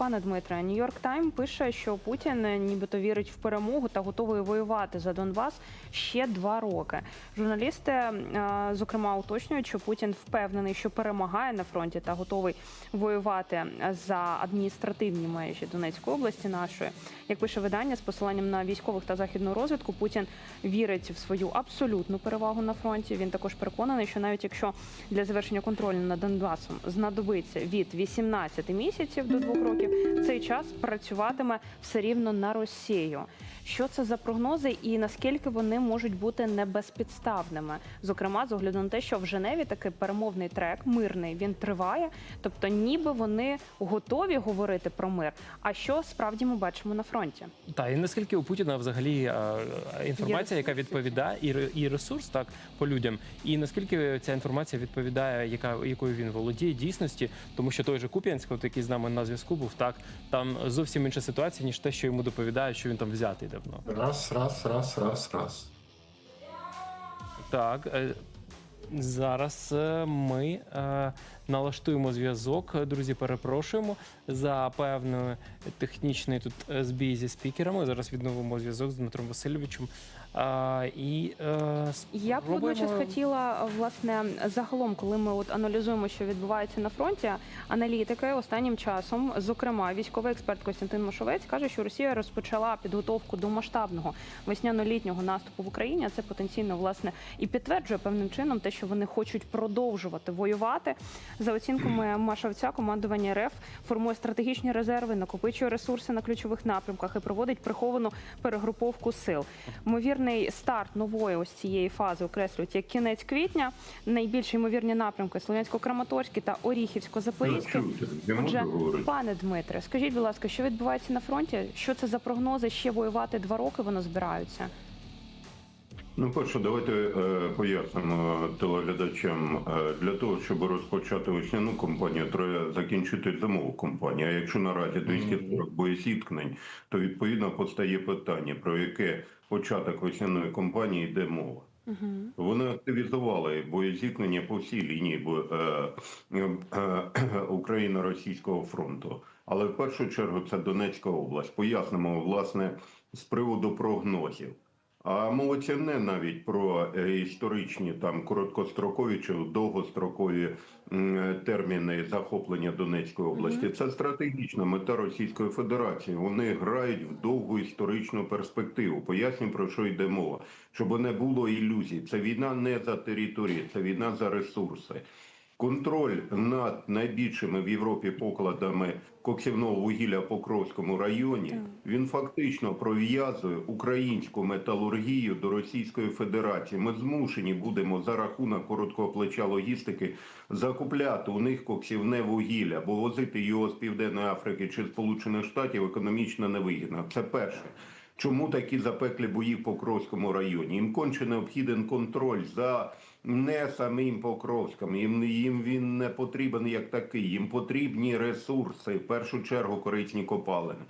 Пане Дмитре, Нью-Йорк Тайм пише, що Путін е, нібито вірить в перемогу та готовий воювати за Донбас ще два роки. Журналісти, е, зокрема, уточнюють, що Путін впевнений, що перемагає на фронті та готовий воювати за адміністративні межі Донецької області нашої. Як пише видання з посиланням на військових та західну розвідку, Путін вірить в свою абсолютну перевагу на фронті. Він також переконаний, що навіть якщо для завершення контролю над Донбасом знадобиться від 18 місяців до двох років, цей час працюватиме все рівно на Росію. Що це за прогнози і наскільки вони можуть бути небезпідставними? Зокрема, з огляду на те, що в Женеві такий перемовний трек мирний він триває, тобто ніби вони готові говорити про мир. А що справді ми бачимо на фронті? Та і наскільки у Путіна взагалі е, інформація, яка відповідає, і, і ресурс так по людям, і наскільки ця інформація відповідає, яка якою він володіє дійсності, тому що той же Куп'янськ, який з нами на зв'язку був, так там зовсім інша ситуація, ніж те, що йому доповідають, що він там взятий давно. Раз, раз, раз, раз, раз. Так е, зараз е, ми е, налаштуємо зв'язок. Друзі, перепрошуємо за певний технічний тут е, збій зі спікерами. Зараз відновимо зв'язок з Дмитром Васильовичем. А, і е, Я б водночас хотіла власне загалом, коли ми от аналізуємо, що відбувається на фронті, аналітики останнім часом, зокрема, військовий експерт Костянтин Мошовець каже, що Росія розпочала підготовку до масштабного весняно-літнього наступу в Україні. А Це потенційно власне і підтверджує певним чином те, що вони хочуть продовжувати воювати. За оцінками Машовця, командування РФ формує стратегічні резерви, накопичує ресурси на ключових напрямках і проводить приховану перегруповку сил. Ймовірний старт нової ось цієї фази окреслюють як кінець квітня. Найбільш ймовірні напрямки Слов'янсько-Краматорський та Оріхівсько-Запорізький. Ну, Отже, пане Дмитре, скажіть, будь ласка, що відбувається на фронті? Що це за прогнози? Ще воювати два роки вони збираються? Ну, перше, давайте е, пояснимо телеглядачам. Е, для того, щоб розпочати весняну кампанію, треба закінчити зимову кампанію. А якщо наразі 240 боєзіткнень, то відповідно постає питання, про яке початок весняної кампанії йде мова. Вони активізували боєзіткнення по всій лінії бо- е, е, е, Україно-російського фронту. Але в першу чергу це Донецька область. Пояснимо власне з приводу прогнозів. А мовиться не навіть про е, історичні там короткострокові чи довгострокові терміни захоплення Донецької області. Це стратегічна мета Російської Федерації. Вони грають в довгу історичну перспективу. Поясню про що йде мова, щоб не було ілюзій. Це війна не за території, це війна за ресурси. Контроль над найбільшими в Європі покладами коксівного вугілля в Покровському районі він фактично пров'язує українську металургію до Російської Федерації. Ми змушені будемо за рахунок короткого плеча логістики закупляти у них коксівне вугілля, бо возити його з Південної Африки чи Сполучених Штатів економічно невигідно. Це перше. Чому такі запеклі бої в Покровському районі? Їм конче необхіден контроль за не самим Покровським. Їм, їм він не потрібен як такий. Їм потрібні ресурси, в першу чергу корисні копалини.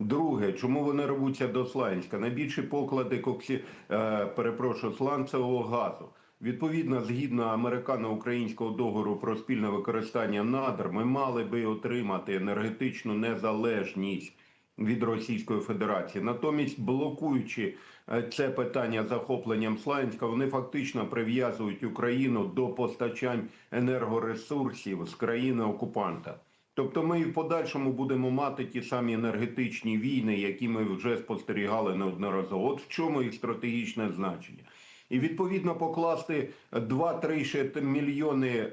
Друге, чому вони рвуться до Сланська? Найбільші поклади коксі, е, перепрошую, сланцевого газу. Відповідно, згідно американо-українського договору про спільне використання надр, ми мали би отримати енергетичну незалежність від Російської Федерації. Натомість, блокуючи е, це питання захопленням Славянська, вони фактично прив'язують Україну до постачань енергоресурсів з країни окупанта. Тобто ми і в подальшому будемо мати ті самі енергетичні війни, які ми вже спостерігали неодноразово. От в чому їх стратегічне значення. І відповідно покласти 2-3 ще мільйони е,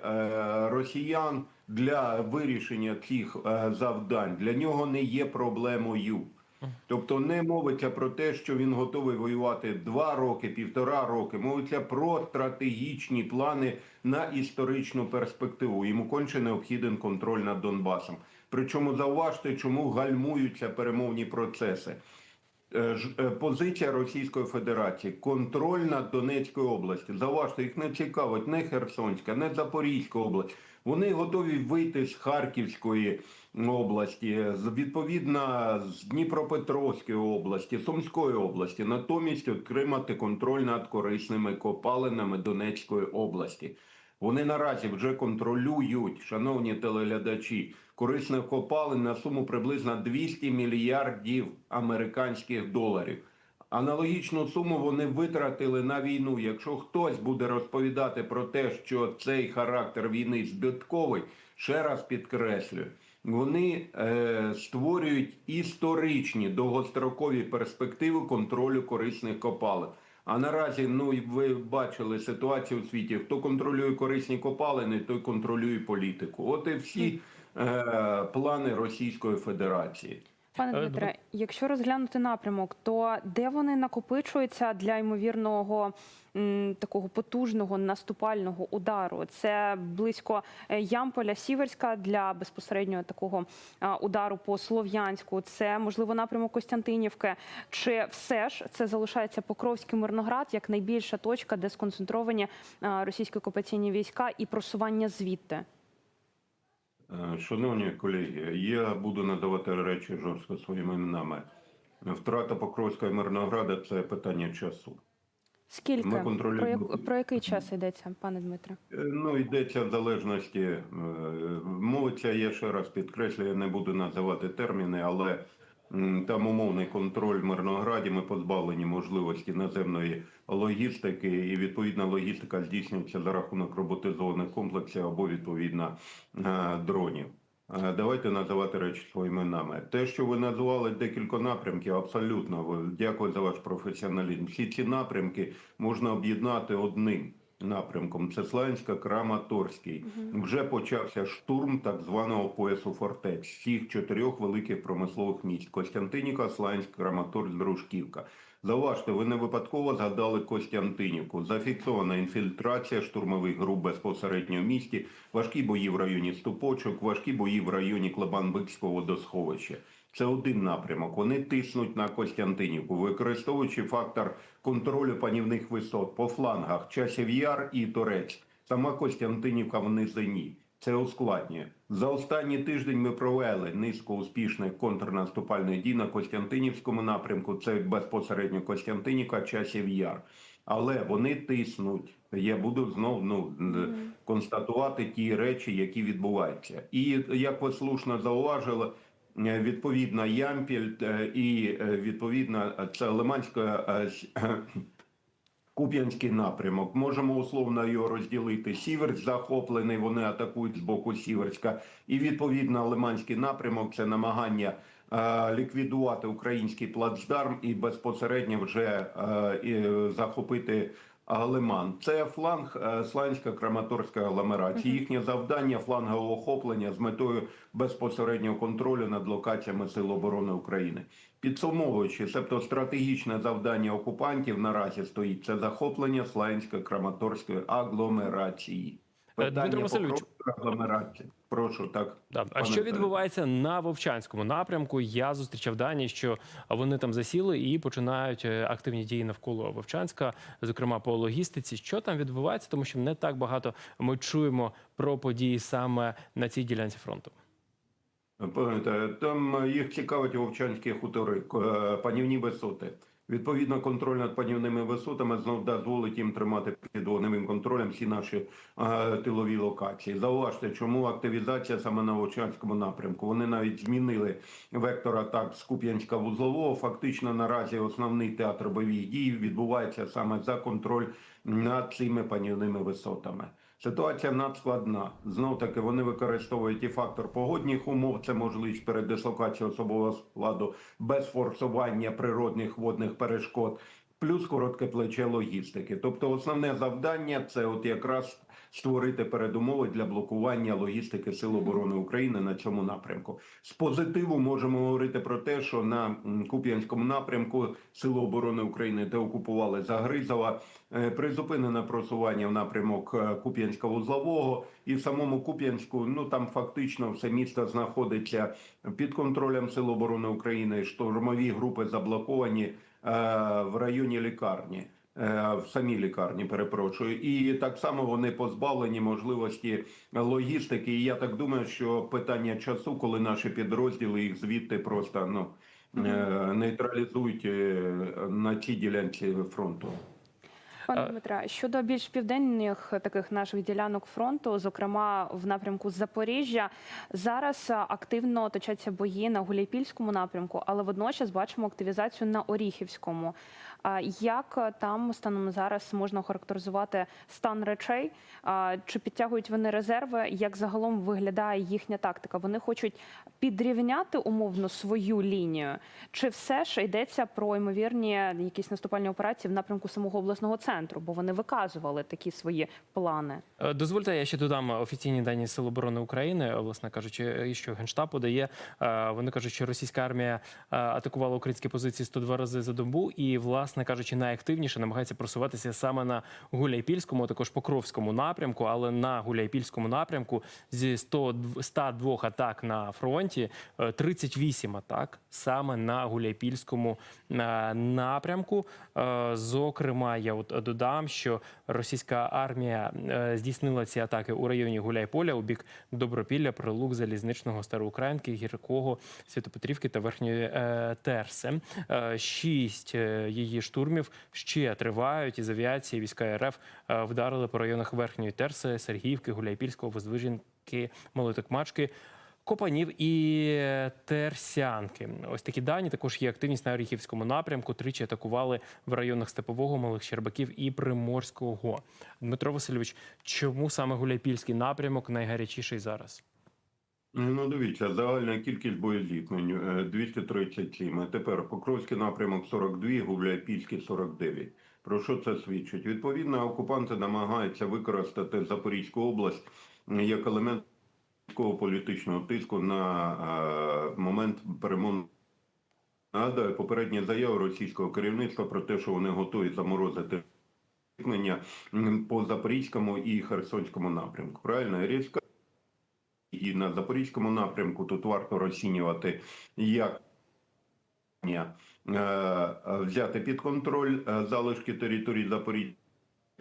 росіян для вирішення цих е, завдань для нього не є проблемою. Тобто не мовиться про те, що він готовий воювати два роки, півтора роки. Мовиться про стратегічні плани на історичну перспективу. Йому конче необхіден контроль над Донбасом. Причому зауважте, чому гальмуються перемовні процеси. Е, е, Позиція Російської Федерації, контроль над Донецькою областю. Зауважте, їх не цікавить не Херсонська, не Запорізька область. Вони готові вийти з Харківської області, з відповідно з Дніпропетровської області, Сумської області, натомість отримати контроль над корисними копалинами Донецької області. Вони наразі вже контролюють, шановні телеглядачі, корисних копалин на суму приблизно 200 мільярдів американських доларів. Аналогічну суму вони витратили на війну. Якщо хтось буде розповідати про те, що цей характер війни збитковий, ще раз підкреслюю, вони е, створюють історичні довгострокові перспективи контролю корисних копалин. А наразі, ну ви бачили ситуацію у світі. Хто контролює корисні копалини, той контролює політику. От і всі е, плани Російської Федерації. Пане Е, Дмитре, якщо розглянути напрямок, то де вони накопичуються для ймовірного м, такого потужного наступального удару? Це близько е, Ямполя, Сіверська для безпосереднього такого а, удару по Слов'янську. Це можливо напрямок Костянтинівки. Чи все ж це залишається Покровський Мирноград як найбільша точка, де сконцентровані а, російські окупаційні війська і просування звідти? Е, Шановні колеги, я буду надавати речі жорстко своїми іменами. Втрата Покровська і Мирнограда це питання часу. Скільки Ми контролюємо- про, як- про який час йдеться, пане Дмитре? Е, Ну, йдеться в залежності. е, Мовиться, я ще раз підкреслюю, я не буду називати терміни, але там умовний контроль в Мирнограді. Ми позбавлені можливості наземної логістики, і відповідна логістика здійснюється за рахунок роботизованих комплексів або відповідно е, дронів. Е, Давайте називати речі своїми іменами. Те, що ви назвали декілька напрямків, абсолютно дякую за ваш професіоналізм. Всі ці напрямки можна об'єднати одним напрямком. Це Славянська, Краматорський. Вже почався штурм так званого поясу фортець всіх чотирьох великих промислових міст: Костянтинівка, Славянськ, Краматорськ, Дружківка. Зауважте, ви не випадково згадали Костянтинівку. Зафіксована інфільтрація штурмових груп безпосередньо в місті, важкі бої в районі Ступочок, важкі бої в районі Клебан-Бикського водосховища. Це один напрямок. Вони тиснуть на Костянтинівку, використовуючи фактор контролю панівних висот по флангах Часів Яр і Торець. Сама Костянтинівка в низині. Це ускладнює. За останній тиждень ми провели низку успішних контрнаступальних дій на Костянтинівському напрямку. Це безпосередньо Костянтинівка, Часів Яр. Але вони тиснуть. Я буду знов ну, констатувати ті речі, які відбуваються. І як ви слушно зауважили, відповідно Ямпіль е, і е, відповідно це Лиманська е, Куп'янський напрямок. Можемо условно його розділити. Сіверськ захоплений, вони атакують з боку Сіверська. І відповідно Лиманський напрямок це намагання е, ліквідувати український плацдарм і безпосередньо вже е, е, захопити е, Лиман. Це фланг е, Сланська Краматорська агломерації. Їхнє завдання флангового охоплення з метою безпосереднього контролю над локаціями Сил оборони України. Підсумовуючи, себто стратегічне завдання окупантів наразі стоїть це захоплення Славянської Краматорської агломерації. Е, Дмитро Васильович. Агломерації. Прошу так. Да. А що відбувається на Вовчанському напрямку? Я зустрічав дані, що вони там засіли і починають е, активні дії навколо Вовчанська, зокрема по логістиці. Що там відбувається, тому що не так багато ми чуємо про події саме на цій ділянці фронту. Там е, їх цікавить вовчанські хутори, е, панівні висоти. Відповідно, контроль над панівними висотами знов дозволить їм тримати під вогневим контролем всі наші е, тилові локації. Зауважте, чому активізація саме на Вовчанському напрямку. Вони навіть змінили вектор атак з Куп'янська вузлового. Фактично наразі основний театр бойових дій відбувається саме за контроль над цими панівними висотами. Ситуація надскладна. Знов таки вони використовують і фактор погодних умов. Це можливість передислокації особового складу без форсування природних водних перешкод, плюс коротке плече логістики. Тобто, основне завдання це от якраз створити передумови для блокування логістики Сил оборони України на цьому напрямку. З позитиву можемо говорити про те, що на Куп'янському напрямку Сили оборони України деокупували Загризова, е, призупинене просування в напрямок е, Куп'янська-Вузлового, і в самому Куп'янську ну там фактично все місто знаходиться під контролем Сил оборони України. Штурмові групи заблоковані в районі лікарні. е, В самій лікарні перепрошую, і так само вони позбавлені можливості логістики. І я так думаю, що питання часу, коли наші підрозділи їх звідти просто ну е, нейтралізують е, на цій ділянці фронту. Пане Е, Дмитре, щодо більш південних таких наших ділянок фронту, зокрема в напрямку Запоріжжя, зараз активно точаться бої на Гуляйпільському напрямку, але водночас бачимо активізацію на Оріхівському. Як там станом зараз можна охарактеризувати стан речей? Чи підтягують вони резерви? Як загалом виглядає їхня тактика? Вони хочуть підрівняти умовно свою лінію, чи все ж йдеться про ймовірні якісь наступальні операції в напрямку самого обласного центру? Бо вони виказували такі свої плани. Е, Дозвольте, я ще додам офіційні дані Сил оборони України, власне кажучи, і що Генштаб подає. Е, Вони кажуть, що російська армія е, атакувала українські позиції 102 рази за добу, і, власне кажучи, найактивніше намагається просуватися саме на Гуляйпільському, а також Покровському напрямку. Але на Гуляйпільському напрямку зі 100 102 атак на фронті е, 38 атак саме на Гуляйпільському напрямку. Зокрема, я от додам, що російська армія е, здійснила ці атаки у районі Гуляйполя у бік Добропілля, Прилук, Залізничного, Староукраїнки, Гіркого, Святопетрівки та Верхньої е, Терси. Е, Шість її штурмів ще тривають. Із авіації війська РФ вдарили по районах Верхньої Терси, Сергіївки, Гуляйпільського, Воздвиженки, Малотокмачки. Копанів і Терсянки. Ось такі дані. Також є активність на Оріхівському напрямку. Тричі атакували в районах Степового, Малих Щербаків і Приморського. Дмитро Васильович, чому саме Гуляйпільський напрямок найгарячіший зараз? Ну, дивіться, загальна кількість боєзіткнень е, 237. А тепер Покровський напрямок 42, Гуляйпільський 49. Про що це свідчить? Відповідно, окупанти намагаються використати Запорізьку область як елемент політичного тиску на е, момент перемоги. Нагадаю, попередні заяви російського керівництва про те, що вони готові заморозити зіткнення по Запорізькому і Херсонському напрямку. Правильно, різка і на Запорізькому напрямку тут варто розцінювати як е, взяти під контроль е, залишки території Запоріжжя.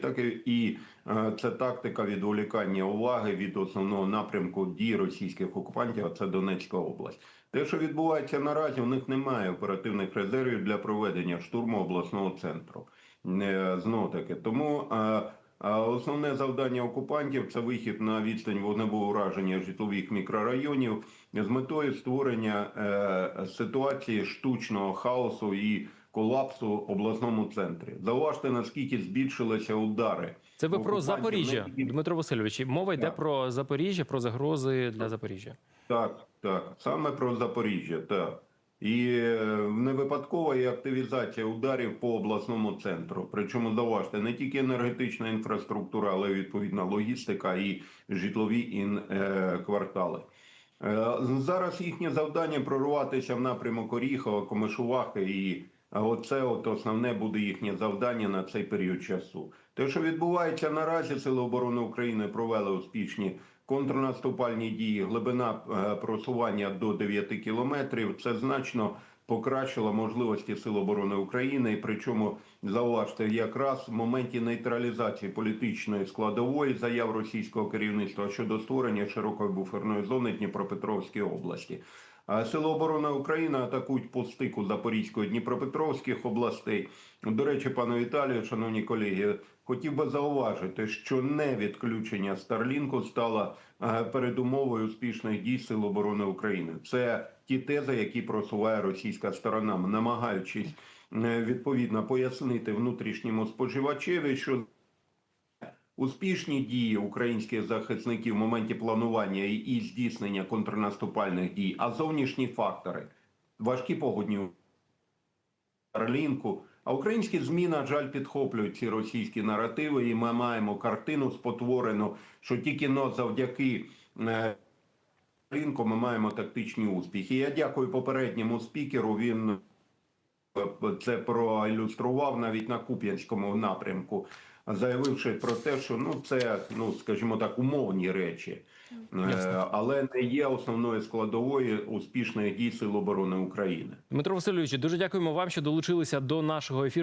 Так і- е, це тактика відволікання уваги від основного напрямку дій російських окупантів, а це Донецька область. Те, що відбувається наразі, у них немає оперативних резервів для проведення штурму обласного центру. Е, Знову таки, тому е, Основне завдання окупантів це вихід на відстань вогневого ураження житлових мікрорайонів з метою створення ситуації штучного хаосу і колапсу в обласному центрі. Зауважте, наскільки збільшилися удари. Це ви про Запоріжжя, не- Дмитро Васильович. Мова йде Так. про Запоріжжя, про загрози для Запоріжжя. Так, так, саме про Запоріжжя, так. І е, не випадкова є активізація ударів по обласному центру. Причому заважте не тільки енергетична інфраструктура, але й відповідна логістика і житлові ін, е, квартали. Е, зараз їхнє завдання прорватися в напрямок Оріхова, Комишувахи, і оце от основне буде їхнє завдання на цей період часу. Те, що відбувається наразі, Сили оборони України провели успішні контрнаступальні дії, глибина е, просування до 9 кілометрів. Це значно покращило можливості Сил оборони України. І причому зауважте, якраз в моменті нейтралізації політичної складової заяв російського керівництва щодо створення широкої буферної зони Дніпропетровської області. Сили оборони України атакують по стику Запорізької Дніпропетровських областей. До речі, пане Віталію, шановні колеги, хотів би зауважити, що не відключення Старлінку стало е, передумовою успішних дій Сил оборони України. Це ті тези, які просуває російська сторона, намагаючись е, відповідно пояснити внутрішньому споживачеві, що Успішні дії українських захисників в моменті планування і- здійснення контрнаступальних дій, а зовнішні фактори, важкі погодні Старлінку. А українські ЗМІ, на жаль, підхоплюють ці російські наративи, і ми маємо картину спотворену, що тільки но завдяки е, Старлінку ми маємо тактичні успіхи. Я дякую попередньому спікеру. Він е, це проілюстрував навіть на Куп'янському напрямку, заявивши про те, що ну це ну скажімо так, умовні речі, Е, Ясно. але не є основною складовою успішної дій Сил оборони України. Дмитро Васильович, дуже дякуємо вам, що долучилися до нашого ефіру.